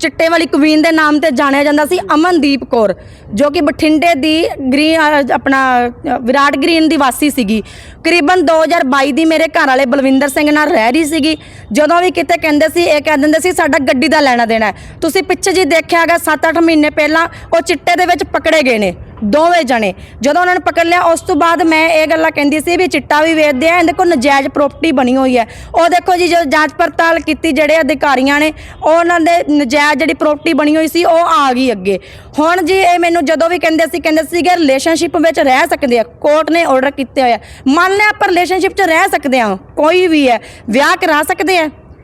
ਚਿੱਟੇ ਵਾਲੀ ਕੁਵੀਨ ਦੇ ਨਾਮ ਤੇ ਜਾਣਿਆ ਜਾਂਦਾ ਸੀ ਅਮਨਦੀਪ ਕੌਰ, ਜੋ ਕਿ ਬਠਿੰਡੇ ਦੀ ਗ੍ਰੀਨ ਆਪਣਾ ਵਿਰਾਟ ਗ੍ਰੀਨ ਦੀ ਵਾਸੀ ਸੀਗੀ। ਕਰੀਬਨ 2022 ਦੀ ਮੇਰੇ ਘਰ ਵਾਲੇ ਬਲਵਿੰਦਰ ਸਿੰਘ ਨਾਲ ਰਹਿ ਰਹੀ ਸੀਗੀ। ਜਦੋਂ ਵੀ ਕਿਤੇ ਕਹਿੰਦੇ ਸੀ, ਇਹ ਕਹਿ ਦਿੰਦੇ ਸੀ, ਸਾਡਾ ਗੱਡੀ ਦਾ ਲੈਣਾ ਦੇਣਾ ਤੁਸੀਂ ਪਿੱਛੇ ਜੀ ਦੇਖਿਆ ਹੈਗਾ 7-8 ਮਹੀਨੇ ਪਹਿਲਾਂ ਉਹ ਚਿੱਟੇ ਦੇ ਵਿੱਚ ਪਕੜੇ ਗਏ ਨੇ। ਦੋਵੇਂ ਜਣੇ। ਜਦੋਂ ਉਹਨਾਂ ਨੂੰ ਪਕੜ ਲਿਆ, ਉਸ ਤੋਂ ਬਾਅਦ ਮੈਂ ਇਹ ਗੱਲਾਂ ਕਹਿੰਦੀ ਸੀ ਵੀ ਚਿੱਟਾ ਵੀ ਵੇਚਦੇ ਆ, ਇਹਦੇ ਕੋਲ ਨਜਾਇਜ਼ ਪ੍ਰਾਪਰਟੀ ਬਣੀ ਹੋਈ ਹੈ। ਉਹ ਦੇਖੋ ਜੀ, ਜਦੋਂ ਜਾਂਚ ਪੜਤਾਲ ਕੀਤੀ, ਜਿਹੜੇ ਅਧਿਕਾਰੀਆਂ ਨੇ ਉਹਨਾਂ ਦੇ ਨਜਾਇਜ਼ ਜਿਹੜੀ ਪ੍ਰਾਪਰਟੀ ਬਣੀ ਹੋਈ ਸੀ, ਉਹ ਆ ਗਈ ਅੱਗੇ। ਹੁਣ ਜੀ, ਇਹ ਮੈਨੂੰ ਜਦੋਂ ਵੀ ਕਹਿੰਦੇ ਸੀ, ਕਹਿੰਦੇ ਸੀਗੇ ਰਿਲੇਸ਼ਨਸ਼ਿਪ ਵਿੱਚ ਰਹਿ ਸਕਦੇ ਆ। ਕੋਰਟ ਨੇ ਆਰਡਰ ਕੀਤੇ ਹੋਇਆ ਮੰਨ ਲਿਆ ਆਪਾਂ ਰਿਲੇਸ਼ਨਸ਼ਿਪ 'ਚ ਰਹਿ ਸਕਦੇ ਆ, ਕੋਈ ਵੀ ਹੈ, ਵਿਆਹ ਕਰਾ ਸਕਦੇ ਆ।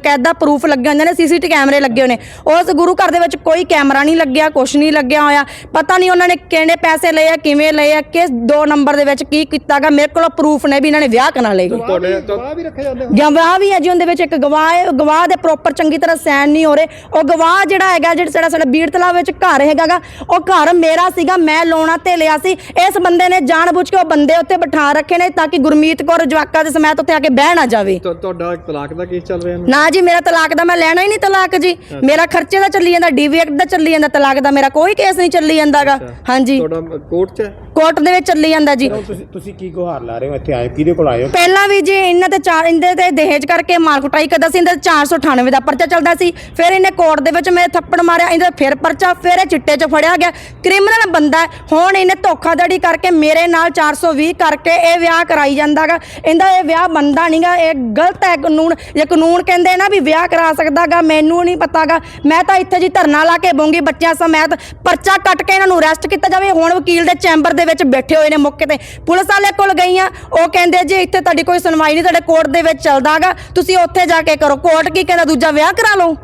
ਬਕਾਇਦਾ ਪ੍ਰੂਫ ਲੱਗੇ ਹੁੰਦੇ ਨੇ ਸੀਸੀਟੀ ਕੈਮਰੇ ਲੱਗੇ ਹੋਏ ਨੇ ਉਸ ਗੁਰੂ ਘਰ ਦੇ ਵਿੱਚ ਕੋਈ ਕੈਮਰਾ ਨਹੀਂ ਲੱਗਿਆ ਕੁਛ ਨਹੀਂ ਲੱਗਿਆ ਹੋਇਆ। ਪਤਾ ਨਹੀਂ ਉਹਨਾਂ ਨੇ ਕਿਹੜੇ ਪੈਸੇ ਲਏ ਆ ਕਿਵੇਂ ਲਏ ਆ ਕਿਸ ਦੋ ਨੰਬਰ ਦੇ ਵਿੱਚ ਕੀ ਕੀਤਾਗਾ ਮੇਰੇ ਕੋਲ ਪ੍ਰੂਫ ਨੇ ਵੀ ਇਹਨਾਂ ਨੇ ਵਿਆਹ ਕਰਾ ਲਏ। ਤੁਹਾਡੇ ਗਵਾਹ ਵੀ ਹੈ ਜੀ ਉਹਦੇ ਵਿੱਚ ਇੱਕ ਗਵਾਹ ਹੈ ਗਵਾਹ ਦੇ ਪ੍ਰੋਪਰ ਚੰਗੀ ਤਰ੍ਹਾਂ ਸਾਈਨ ਨਹੀਂ ਹੋ ਰਹੇ। ਉਹ ਗਵਾਹ ਜਿਹੜਾ ਹੈਗਾ ਜਿਹੜਾ ਸਾਡਾ ਸਾਡਾ ਬੀੜ ਤਲਾਬ ਵਿੱਚ ਘਰ ਹੈਗਾਗਾ ਉਹ ਘਰ ਮੇਰਾ ਸੀਗਾ ਮੈਂ ਲੋਣਾ ਤੇ ਲਿਆ ਸੀ। ਇਸ ਬੰਦੇ ਨੇ ਜਾਣਬੁੱਝ ਕੇ ਉਹ ਬੰਦੇ ਉੱਤੇ ਬਿਠਾ ਰੱਖੇ ਨੇ ਤਾਂ ਕਿ ਗੁਰਮੀਤ ਕੌਰ ਜਵਾਕਾ ਦੇ ਸਮੇਤ ਉੱਥੇ ਆ ਕੇ ਬਹਿ ਨਾ ਜਾਵੇ। ਤੁਹਾਡਾ ਤਲਾਕ ਦਾ ਕੇਸ ਚੱਲ ਰਿਹਾ ਨਾ ਜੀ ਮੇਰਾ ਤਲਾਕ ਦਾ ਮੈਂ ਲੈਣਾ ਹੀ ਨਹੀਂ ਤਲਾਕ ਜੀ। ਮੇਰਾ ਖਰਚੇ ਦਾ ਚੱਲੀ ਜਾਂਦਾ ਡੀਵੀ ਐਕਟ ਦਾ ਚੱਲੀ ਜਾਂਦਾ ਤਲਾਕ ਦਾ ਮੇਰਾ ਕੋਈ ਕੇਸ ਨਹੀਂ ਚੱਲੀ ਜਾਂਦਾਗਾ। ਹਾਂਜੀ। ਤੁਹਾਡਾ ਕੋਰਟ 'ਚ? ਹੈ ਕੋਰਟ ਦੇ ਵਿੱਚ ਚੱਲੀ ਜਾਂਦਾ ਜੀ। ਤੁਸੀਂ ਤੁਸੀਂ ਕੀ ਗੁਹਾਰ ਲਾ ਰਹੇ ਹੋ ਇੱਥੇ? ਆਏ ਹੋ? ਕਿਹਦੇ ਕੋਲ ਆਏ ਹੋ? ਪਹਿਲਾਂ ਵੀ ਜੀ ਇਹਨਾਂ ਤੇ ਚਾਰ ਇਹਦੇ ਤੇ ਦਹੇਜ ਕਰਕੇ ਮਾਰ ਕੁਟਾਈ ਕਰਦਾ ਸੀ ਇਹਦੇ ਤੇ 498 ਦਾ ਪਰਚਾ ਚੱਲਦਾ ਸੀ। ਫਿਰ ਇਹਨੇ ਕੋਰਟ ਦੇ ਵਿੱਚ ਮੇਰੇ ਥੱਪੜ ਮਾਰਿਆ ਇਹਦੇ ਫਿਰ ਪਰਚਾ ਫਿਰ ਇਹ ਚਿੱਟੇ 'ਚ ਫੜਿਆ ਗਿਆ। ਕ੍ਰਿਮੀਨਲ ਬੰਦਾ ਹੈ। ਹੁਣ ਇਹਨੇ ਧੋਖਾਧੜੀ ਕਰਕੇ ਮੇਰੇ ਨਾਲ 420 ਕਰਕੇ ਇਹ ਵਿਆਹ ਕਰਾਈ ਜਾਂਦਾਗਾ। ਇਹਦਾ ਇਹ ਵਿਆਹ ਬੰਦਾ ਨਹੀਂਗਾ ਇਹ ਗਲਤ ਹੈ ਕਾਨੂੰਨ। ਜੇ ਕਾਨੂੰਨ ਕਹਿੰਦੇ ਨਾ ਵੀ ਵਿਆਹ ਕਰਾ ਸਕਦਾਗਾ, ਮੈਨੂੰ ਨਹੀਂ ਪਤਾਗਾ। ਮੈਂ ਤਾਂ ਇੱਥੇ ਜੀ ਧਰਨਾ ਲਾ ਕੇ ਬੋਂਗੀ ਬੱਚਿਆਂ ਸਮੇਤ, ਪਰਚਾ ਕੱਟ ਕੇ ਇਹਨਾਂ ਨੂੰ ਅਰੈਸਟ ਕੀਤਾ ਜਾਵੇ। ਹੁਣ ਵਕੀਲ ਦੇ ਚੈਂਬਰ ਦੇ ਵਿੱਚ ਬੈਠੇ ਹੋਏ ਨੇ ਮੌਕੇ ਤੇ। ਪੁਲਿਸ ਵਾਲੇ ਕੋਲ ਗਈਆਂ। ਉਹ ਕਹਿੰਦੇ ਜੀ, ਇੱਥੇ ਤੁਹਾਡੀ ਕੋਈ ਸੁਣਵਾਈ ਨਹੀਂ, ਤੁਹਾਡੇ ਕੋਰਟ ਦੇ ਵਿੱਚ ਚੱਲਦਾਗਾ। ਤੁਸੀਂ ਉੱਥੇ ਜਾ ਕੇ ਕਰੋ। ਕੋਰਟ ਕੀ ਕਹਿੰਦਾ, ਦੂਜਾ ਵਿਆਹ ਕਰਾ ਲਓ।